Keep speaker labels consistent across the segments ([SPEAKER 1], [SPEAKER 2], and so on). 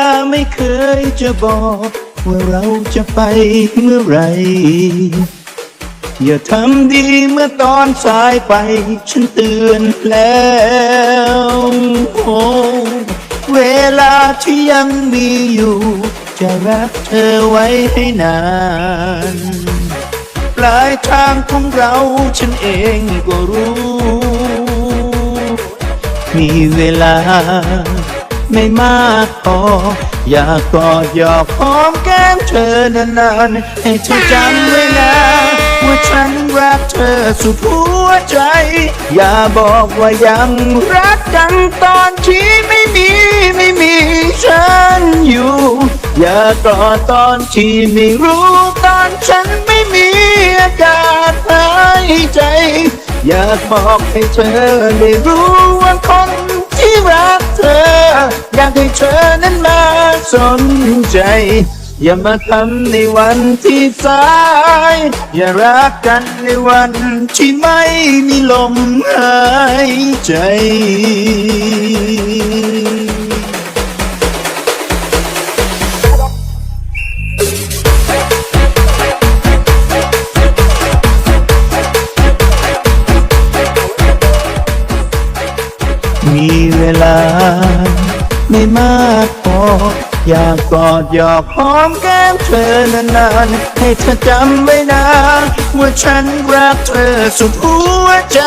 [SPEAKER 1] าไม่เคยจะบอก ว่าเราจะไปเมื่อไร อย่าทำดีเมื่อตอนสายไป ฉันเตือนแล้วโอ้เวลาที่ยังมีอยู่ จะรักเธอไว้ให้นานปลายทางของเราฉันเองก็รู้ มีเวลา ไม่มากพออยากกอดหยอกหอมแก้มเธอนานๆให้เธอจำไว้นะว่าฉันรักเธอสุดหัวใจ อย่าบอกว่ายังรักกันตอนที่ไม่มีไม่มีฉันอยู่ อย่ากอดตอนที่ไม่รู้ตอนฉันไม่มีอากาศหายใจ อยากบอกให้เธอได้รู้ว่าคนากให้เธอนั้นมาสนใจ อย่ามาทำในวันที่สาย อย่ารักกันในวันที่ไม่มีลมหายใจมีเวลา อยากกอดหยอกหอมแก้มเธอนานๆ ให้เธอจำไว้นะ ว่าฉันรักเธอสุดหัวใจ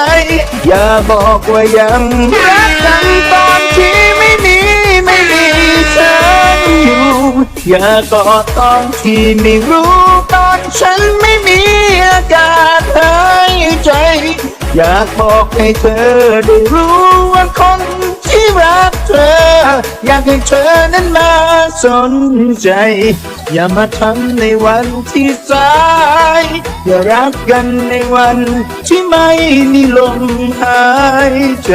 [SPEAKER 1] อย่าบอกว่ายังรักกันตอนที่ไม่มีไม่มีฉันอยู่ อย่ากอดตอนที่ไม่รู้ตอนฉันไม่มีอากาศหายใจ อยากบอกให้เธอได้รู้ว่าคนที่รัก เธอ อยากให้เธอนั้นมาสนใจ อย่ามาทำในวันที่สาย อย่ารักกันในวันที่ไม่มีลมหายใจ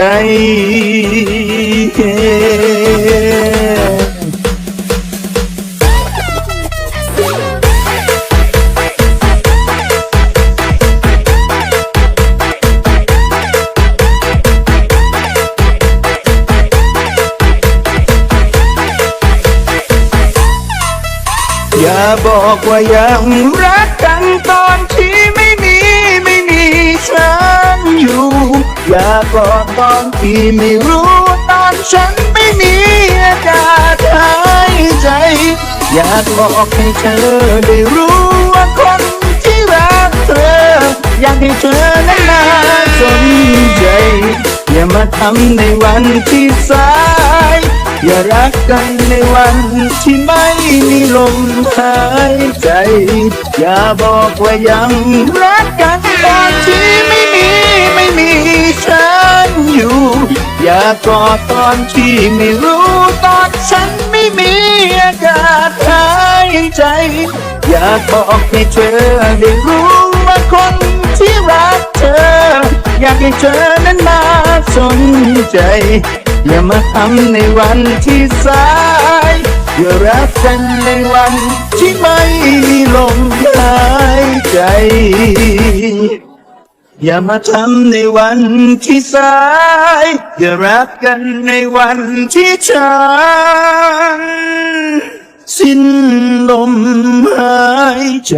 [SPEAKER 1] อย่าบอกว่ายังรักกันตอนที่ไม่มีไม่มีฉันอยู่ อย่ากอดตอนที่ไม่รู้ตอนฉันไม่มีอากาศหายใจ อยากบอกให้เธอได้รู้ว่าคนที่รักเธอ อยากให้เธอนั้นมาสนใจ อย่ามาทำในวันที่สาย อย่ารักกันในวันที่ไม่มีลมหายใจ อย่าบอกว่ายังรักกันตอนที่ไม่มีไม่มีฉันอยู่ อย่ากอดตอนที่ไม่รู้ตอนฉันไม่มีอากาศหายใจ อยากบอกให้เธอได้รู้ว่าคนที่รักเธอ อยากให้เธอนั้นมาสนใจ อย่ามาทำในวันที่สายอย่ารักกันในวันที่ไม่มีลมหายใจ อย่ามาทำในวันที่สาย อย่ารักกันในวันที่ฉัน สิ้นลมหายใจ